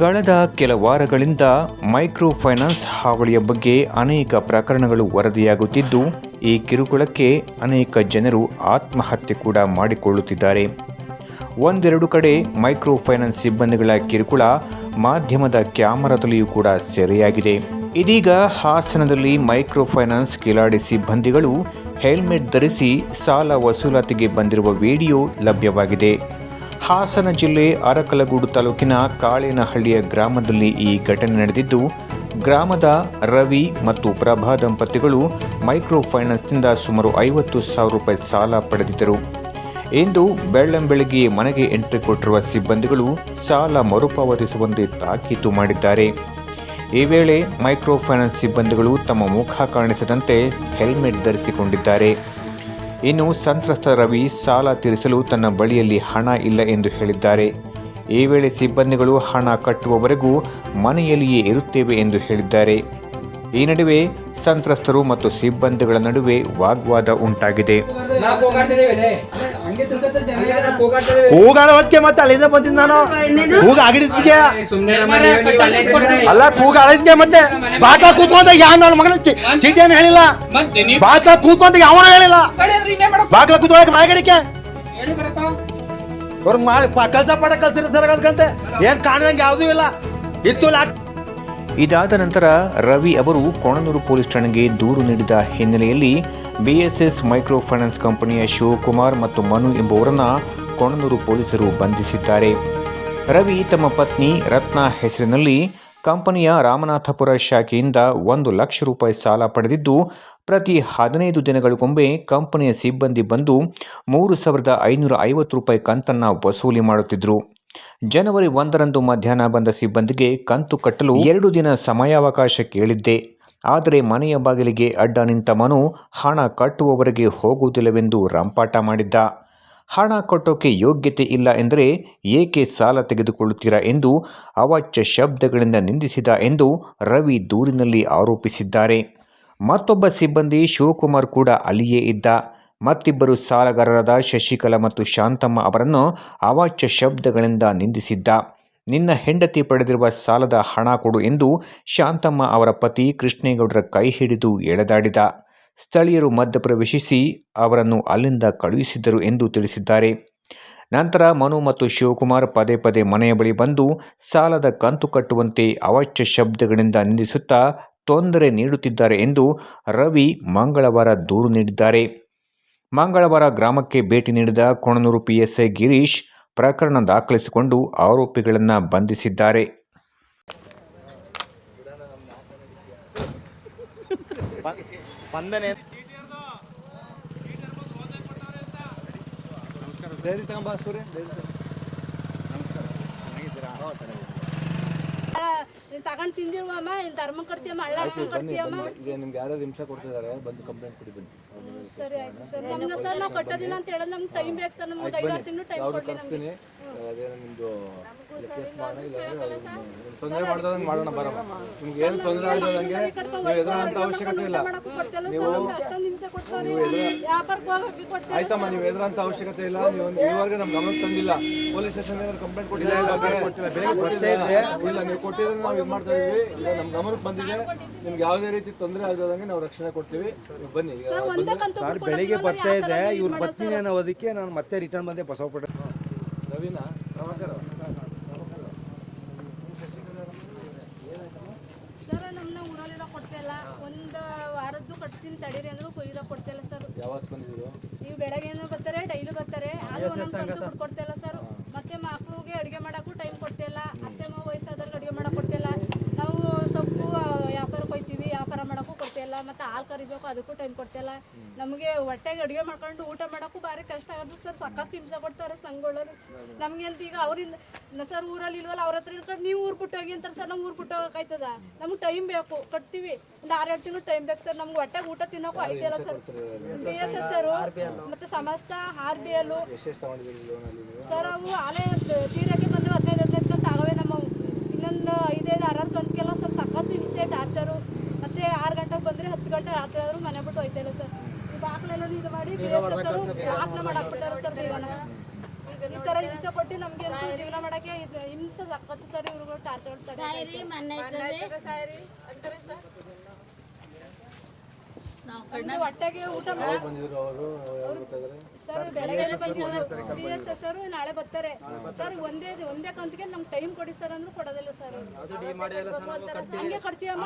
ಕಳೆದ ಕೆಲ ವಾರಗಳಿಂದ ಮೈಕ್ರೋ ಫೈನಾನ್ಸ್ ಹಾವಳಿಯ ಬಗ್ಗೆ ಅನೇಕ ಪ್ರಕರಣಗಳು ವರದಿಯಾಗುತ್ತಿದ್ದು, ಈ ಕಿರುಕುಳಕ್ಕೆ ಅನೇಕ ಜನರು ಆತ್ಮಹತ್ಯೆ ಕೂಡ ಮಾಡಿಕೊಳ್ಳುತ್ತಿದ್ದಾರೆ. ಒಂದೆರಡು ಕಡೆ ಮೈಕ್ರೋ ಫೈನಾನ್ಸ್ ಸಿಬ್ಬಂದಿಗಳ ಕಿರುಕುಳ ಮಾಧ್ಯಮದ ಕ್ಯಾಮರಾದಲ್ಲಿಯೂ ಕೂಡ ಸೆರೆಯಾಗಿದೆ. ಇದೀಗ ಹಾಸನದಲ್ಲಿ ಮೈಕ್ರೋ ಫೈನಾನ್ಸ್ ಕಿಲಾಡಿ ಸಿಬ್ಬಂದಿಗಳು ಹೆಲ್ಮೆಟ್ ಧರಿಸಿ ಸಾಲ ವಸೂಲಾತಿಗೆ ಬಂದಿರುವ ವಿಡಿಯೋ ಲಭ್ಯವಾಗಿದೆ. ಹಾಸನ ಜಿಲ್ಲೆ ಅರಕಲಗೂಡು ತಾಲೂಕಿನ ಕಾಳೇನಹಳ್ಳಿಯ ಗ್ರಾಮದಲ್ಲಿ ಈ ಘಟನೆ ನಡೆದಿದ್ದು, ಗ್ರಾಮದ ರವಿ ಮತ್ತು ಪ್ರಭಾ ದಂಪತಿಗಳು ಮೈಕ್ರೋ ಫೈನಾನ್ಸ್ನಿಂದ ಸುಮಾರು ಐವತ್ತು ಸಾವಿರ ರೂಪಾಯಿ ಸಾಲ ಪಡೆದಿದ್ದರು. ಇಂದು ಬೆಳ್ಳಂಬೆಳಗ್ಗೆ ಮನೆಗೆ ಎಂಟ್ರಿ ಕೊಟ್ಟಿರುವ ಸಿಬ್ಬಂದಿಗಳು ಸಾಲ ಮರುಪಾವತಿಸುವಂತೆ ತಾಕೀತು ಮಾಡಿದ್ದಾರೆ. ಈ ವೇಳೆ ಮೈಕ್ರೋ ಫೈನಾನ್ಸ್ ಸಿಬ್ಬಂದಿಗಳು ತಮ್ಮ ಮುಖ ಕಾಣಿಸದಂತೆ ಹೆಲ್ಮೆಟ್ ಧರಿಸಿಕೊಂಡಿದ್ದಾರೆ. ಇನ್ನು ಸಂತ್ರಸ್ತ ರವಿ ಸಾಲ ತೀರಿಸಲು ತನ್ನ ಬಳಿಯಲ್ಲಿ ಹಣ ಇಲ್ಲ ಎಂದು ಹೇಳಿದ್ದಾರೆ. ಈ ವೇಳೆ ಸಿಬ್ಬಂದಿಗಳು ಹಣ ಕಟ್ಟುವವರೆಗೂ ಮನೆಯಲ್ಲಿಯೇ ಇರುತ್ತೇವೆ ಎಂದು ಹೇಳಿದ್ದಾರೆ. ಈ ನಡುವೆ ಸಂತ್ರಸ್ತರು ಮತ್ತು ಸಿಬ್ಬಂದಿಗಳ ನಡುವೆ ವಾಗ್ವಾದ ಉಂಟಾಗಿದೆ. ಕೂಗಾಡೋದಕ್ಕೆ ಮತ್ತೆ ಅಲ್ಲಿಂದ ಬಂದಿದ್ದು ನಾನು. ಕೂಗ ನೀವು ಅಲ್ಲೇ ಕೂಗ ಮತ್ತೆ ಬಾಟ್ಲ ಕೂತ್ಕೊಂಡ ಯಾವ ನನ್ನ ಮಗನ ಚೀಟಿಯನ್ನು ಹೇಳಿಲ್ಲ. ಬಾಟ್ಲ ಕೂತ್ಕೊಂಡ ಯಾವನು ಹೇಳಿಲ್ಲ. ಬಾಕಲ ಕೂತ್ಕೊಳಕ್ಕೆ ಬರಪ್ಪ. ಅವ್ರಿಗೆ ಮಾಡಿ ಕೆಲಸ ಕೆಲ್ಸ ಪಡ ಕಲ್ಸಿರ ಸರ್ ಅದಕ್ಕಂತೆ ಏನ್ ಕಾಣದಂಗೆ ಯಾವುದೂ ಇಲ್ಲ. ಇತ್ತು ಲಾಟ್ ಇದಾದ ನಂತರ ರವಿ ಅವರು ಕೊಣನೂರು ಪೊಲೀಸ್ ಠಾಣೆಗೆ ದೂರು ನೀಡಿದ ಹಿನ್ನೆಲೆಯಲ್ಲಿ ಬಿಎಸ್ಎಸ್ ಮೈಕ್ರೋ ಫೈನಾನ್ಸ್ ಕಂಪನಿಯ ಶಿವಕುಮಾರ್ ಮತ್ತು ಮನು ಎಂಬುವರನ್ನು ಕೊಣನೂರು ಪೊಲೀಸರು ಬಂಧಿಸಿದ್ದಾರೆ. ರವಿ ತಮ್ಮ ಪತ್ನಿ ರತ್ನ ಹೆಸರಿನಲ್ಲಿ ಕಂಪನಿಯ ರಾಮನಾಥಪುರ ಶಾಖೆಯಿಂದ ಒಂದು ಲಕ್ಷ ರೂಪಾಯಿ ಸಾಲ ಪಡೆದಿದ್ದು, ಪ್ರತಿ ಹದಿನೈದು ದಿನಗಳಿಗೊಮ್ಮೆ ಕಂಪನಿಯ ಸಿಬ್ಬಂದಿ ಬಂದು ಮೂರು ಸಾವಿರದ ಐನೂರ ಐವತ್ತು ರೂಪಾಯಿ ಕಂತನ್ನು ವಸೂಲಿ ಮಾಡುತ್ತಿದ್ದರು ಜನವರಿ ಒಂದರಂದು ಮಧ್ಯಾಹ್ನ ಬಂದ ಸಿಬ್ಬಂದಿಗೆ ಕಂತು ಕಟ್ಟಲು ಎರಡು ದಿನ ಸಮಯಾವಕಾಶ ಕೇಳಿದ್ದೆ. ಆದರೆ ಮನೆಯ ಬಾಗಿಲಿಗೆ ಅಡ್ಡ ನಿಂತ ಮನು ಹಣ ಕಟ್ಟುವವರೆಗೆ ಹೋಗುವುದಿಲ್ಲವೆಂದು ರಂಪಾಟ ಮಾಡಿದ್ದ. ಹಣ ಕಟ್ಟೋಕೆ ಯೋಗ್ಯತೆ ಇಲ್ಲ ಎಂದರೆ ಏಕೆ ಸಾಲ ತೆಗೆದುಕೊಳ್ಳುತ್ತೀರಾ ಎಂದು ಅವಾಚ್ಯ ಶಬ್ದಗಳಿಂದ ನಿಂದಿಸಿದ ಎಂದು ರವಿ ದೂರಿನಲ್ಲಿ ಆರೋಪಿಸಿದ್ದಾರೆ. ಮತ್ತೊಬ್ಬ ಸಿಬ್ಬಂದಿ ಶಿವಕುಮಾರ್ ಕೂಡ ಅಲ್ಲಿಯೇ ಇದ್ದ. ಮತ್ತಿಬ್ಬರು ಸಾಲಗಾರರಾದ ಶಶಿಕಲಾ ಮತ್ತು ಶಾಂತಮ್ಮ ಅವರನ್ನು ಅವಾಚ್ಯ ಶಬ್ದಗಳಿಂದ ನಿಂದಿಸಿದ್ದ. ನಿನ್ನ ಹೆಂಡತಿ ಪಡೆದಿರುವ ಸಾಲದ ಹಣ ಕೊಡು ಎಂದು ಶಾಂತಮ್ಮ ಅವರ ಪತಿ ಕೃಷ್ಣೇಗೌಡರ ಕೈ ಹಿಡಿದು ಎಳೆದಾಡಿದ. ಸ್ಥಳೀಯರು ಮಧ್ಯಪ್ರವೇಶಿಸಿ ಅವರನ್ನು ಅಲ್ಲಿಂದ ಕಳುಹಿಸಿದ್ದರು ಎಂದು ತಿಳಿಸಿದ್ದಾರೆ. ನಂತರ ಮನು ಮತ್ತು ಶಿವಕುಮಾರ್ ಪದೇ ಪದೇ ಮನೆಯ ಬಳಿ ಬಂದು ಸಾಲದ ಕಂತು ಕಟ್ಟುವಂತೆ ಅವಾಚ್ಯ ಶಬ್ದಗಳಿಂದ ನಿಂದಿಸುತ್ತಾ ತೊಂದರೆ ನೀಡುತ್ತಿದ್ದಾರೆ ಎಂದು ರವಿ ಮಂಗಳವಾರ ದೂರು ನೀಡಿದ್ದಾರೆ. ಮಂಗಳವಾರ ಗ್ರಾಮಕ್ಕೆ ಭೇಟಿ ನೀಡಿದ ಕೊಣನೂರು ಪಿಎಸ್ಐ ಗಿರೀಶ್ ಪ್ರಕರಣ ದಾಖಲಿಸಿಕೊಂಡು ಆರೋಪಿಗಳನ್ನು ಬಂಧಿಸಿದ್ದಾರೆ. ನೀನ್ ತಗೊಂಡ್ ತಿಂದಿರುವಮ್ಮ ಇನ್ ಧರ್ಮ ಕಟ್ತೀಯಮ್ಮ ಹಳ್ಳ ಕಟ್ತೀಯಮ್ಮ ಈಗ ನಿಮ್ಗೆ ಯಾರು ಹಿಂಸೆ ಕೊಡ್ತಿದ್ದಾರೆ ಬಂದು ಕಂಪ್ಲೇಂಟ್ ಕೊಡಿ ಬನ್ನಿ. ಸರಿ ಆಯ್ತು ಸರ್. ನಮ್ಗೆ ಸರ್ ನಾವು ಕಟ್ಟೋದಿಲ್ಲ ಅಂತ ಹೇಳೋದು ನಮ್ಗೆ ಟೈಮ್ ಬೇಕು ಸರ್ ನಮ್ಗೆ ಐದಾರು ತಿಂಗಳು ಟೈಮ್ ಅವ್ರು ಕೊಡ್ಲಿ ನಮ್ಗೆ. ಕಳಿಸ್ತೀನಿ? ಅದೇನೋ ನಿಮ್ದು ಕೇಸ್ ಮಾಡೋಣ ಇಲ್ಲ ತೊಂದರೆ ಮಾಡ್ದಂಗೆ ಮಾಡೋಣ ಬರೋಣ. ನಿಮ್ಗೆ ಏನು ತೊಂದರೆ ಆಗದಂಗೆ ನೀವು ಎದುರಂತ ಅವಶ್ಯಕತೆ ಇಲ್ಲ. ನೀವು ನೀವು ಎದುರ ಅಷ್ಟೊಂದು ಹಿಂಸೆ ಕೊಡ್ತಾರೆ. ವ್ಯಾಪಾರಕ್ಕೆ ಹೋಗಕ್ಕೆ ಕೊಡ್ತಿಲ್ಲ ಆಯ್ತಮ್ಮ ನೀವು ಎದುರಂತ ಅವಶ್ಯಕತೆ ಇಲ್ಲ ನೀವು ಇದುವರೆಗೆ ನಮ್ಮ ಗಮನಕ್ಕೆ ತಂದಿಲ್ಲ. ಪೊಲೀಸ್ ಸ್ಟೇಷನ್ ಏನಾದ್ರು ಕಂಪ್ಲೇಂಟ್ ಕೊಟ್ಟಿಲ್ಲ ಇಲ್ಲ ನೀವು ಕೊಟ್ಟಿದ್ರೆ ನಾವು ಇದು ಮಾಡ್ತಾ ಇದ್ವಿ ಇಲ್ಲ ನಮ್ಮ ಗಮನಕ್ಕೆ ಬಂದಿದೆ. ನಿಮ್ಗೆ ಯಾವುದೇ ರೀತಿ ತೊಂದರೆ ಆಗದಂಗೆ ನಾವು ರಕ್ಷಣೆ ಕೊಡ್ತೀವಿ. ನೀವು ಬನ್ನಿ ಸರ್ ಬೆಳಿಗ್ಗೆ ಬರ್ತಾ ಇದೆ ಇವ್ರು ಬರ್ತೀನಿ ಅನ್ನೋದಕ್ಕೆ ನಾನು ಮತ್ತೆ ರಿಟರ್ನ್ ಬಂದೆ ಬಸವಪೇಟೆ ರವಿನಾ ನಮಸ್ಕಾರ ಸರ್ ನಮ್ಮನ್ನ ಊರಲ್ಲಿರೋ ಕೊಡ್ತಿಲ್ಲ ಒಂದು ಕಟ್ತೀನಿ ತಡೀರಿ ಅಂದ್ರು ಕೊಯ್ದ ಕೊಡ್ತಿಲ್ಲ ಸರ್. ಯಾವಾಗ ಬಂದಿದ್ರು ನೀವು ಬೆಳಗ್ಗೆನೂ ಬರ್ತಾರೆ ಡೈಲಿ ಬರ್ತಾರೆ. ಒಂದೊಂದು ಕಂತು ಬಿಟ್ಟು ಕೊಡ್ತಿಲ್ಲ ಸರ್ ಮತ್ತೆ ಮಕ್ಳಿಗೆ ಅಡುಗೆ ಮಾಡಕ್ಕೂ ಟೈಮ್ ಕೊಡ್ತಿಲ್ಲ ಅತ್ತೆ ಮಾವ ವಯಸ್ಸಾದವ್ರಿಗೆ ಅಡುಗೆ ಮಾಡಕ್ ಕೊಡ್ತಿಲ್ಲ ನಾವು ಸೊಪ್ಪು ಆ, ವ್ಯಾಪಾರಕ್ಕೆ ಹೋಯ್ತೀವಿ ವ್ಯಾಪಾರ ಮತ್ತೆ ಹಾಲು ಕರಿಬೇಕು ಅದಕ್ಕೂ ಟೈಮ್ ಕೊಡ್ತಿಲ್ಲ. ನಮಗೆ ಹೊಟ್ಟೆಗೆ ಅಡುಗೆ ಮಾಡ್ಕೊಂಡು ಊಟ ಮಾಡೋಕ್ಕೂ ಭಾರಿ ಕಷ್ಟ ಆಗುತ್ತೆ ಸರ್. ಸಖತ್ ಹಿಂಸೆ ಕೊಡ್ತಾರೆ ಸಂಘಗಳಲ್ಲಿ ನಮ್ಗೆ ಅಂತ ಈಗ ಅವರಿಂದ ಸರ್ ಊರಲ್ಲಿ ಇಲ್ವಲ್ಲ ಅವ್ರ ಹತ್ರ ಇರ್ಕೊಂಡು ನೀವು ಊರು ಬಿಟ್ಟು ಹೋಗಿ ಅಂತಾರೆ ಸರ್ ನಾವು ಊರು ಬಿಟ್ಟು ಹೋಗೋಕ್ಕಾಯ್ತದ? ನಮ್ಗೆ ಟೈಮ್ ಬೇಕು ಕಟ್ತೀವಿ. ಒಂದು ಎರಡು ತಿಂಗಳು ಟೈಮ್ ಬೇಕು ಸರ್. ನಮ್ಗೆ ಹೊಟ್ಟೆಗೆ ಊಟ ತಿನ್ನೋಕ್ಕೂ ಆಯ್ತಿಲ್ಲ sir. B S S sir ಮತ್ತೆ ಸಮಸ್ತ ಆರ್ ಬಿ ಎಲ್. ಸರ್ ಅವು ಆಲೆ ತೀರಕ್ಕೆ ಬಂದು ಹದಿನೈದು ಹದಿನೈದು ಕಂತ ಆಗವೆ ನಮ್ಮ ಇನ್ನೊಂದು ಐದೈದು ಆರಾರು ಕಂತಕ್ಕೆಲ್ಲ ಸರ್ ಸಖತ್ ಹಿಂಸೆ ಟಾರ್ಚರು ಮತ್ತೆ ಆರು ಗಂಟೆಗೆ ಬಂದರೆ ಹತ್ತು ಗಂಟೆ ರಾತ್ರಿ ಆದರೂ ಮನೆ ಬಿಟ್ಟು ಹೋಯ್ತಾ ಸರ್. ಈ ಬಾಕ್ಲೆಲ್ಲ ಇದು ಮಾಡಿ ಬಿ ಎಸ್ ಮಾಡಾಕ್ಬಿಟ್ಟಾರೆ ಸರ್ ಜೀವನ. ಈ ಥರ ಹಿಂಸೆ ಕೊಟ್ಟು ನಮ್ಗೆ ಜೀವನ ಮಾಡಕ್ಕೆ ಇದು ಹಿಂಸೆ ಸಕ್ಕತ್ತು ಸರ್ ಇವ್ರುಗಳು ಟಾರ್ಚರ್ ಸಾಯಿರಿ ಮನೆ ಆಯ್ತದೆ ಹೊಟ್ಟೆಗೆ ಊಟ ಸರ್ ಬೆಳಗ್ಗೆ ಬಿ ಎಸ್ ಎಸ್ ಅವರು ನಾಳೆ ಬರ್ತಾರೆ. ಸರ್ ಒಂದೇ ಒಂದೇ ಕಂತಿಗೆ ನಮ್ಗೆ ಟೈಮ್ ಕೊಡಿ ಸರ್ ಅಂದ್ರೂ ಕೊಡೋದಿಲ್ಲ ಸರ್ ಹಂಗೆ ಕಟ್ತೀವಮ್ಮ.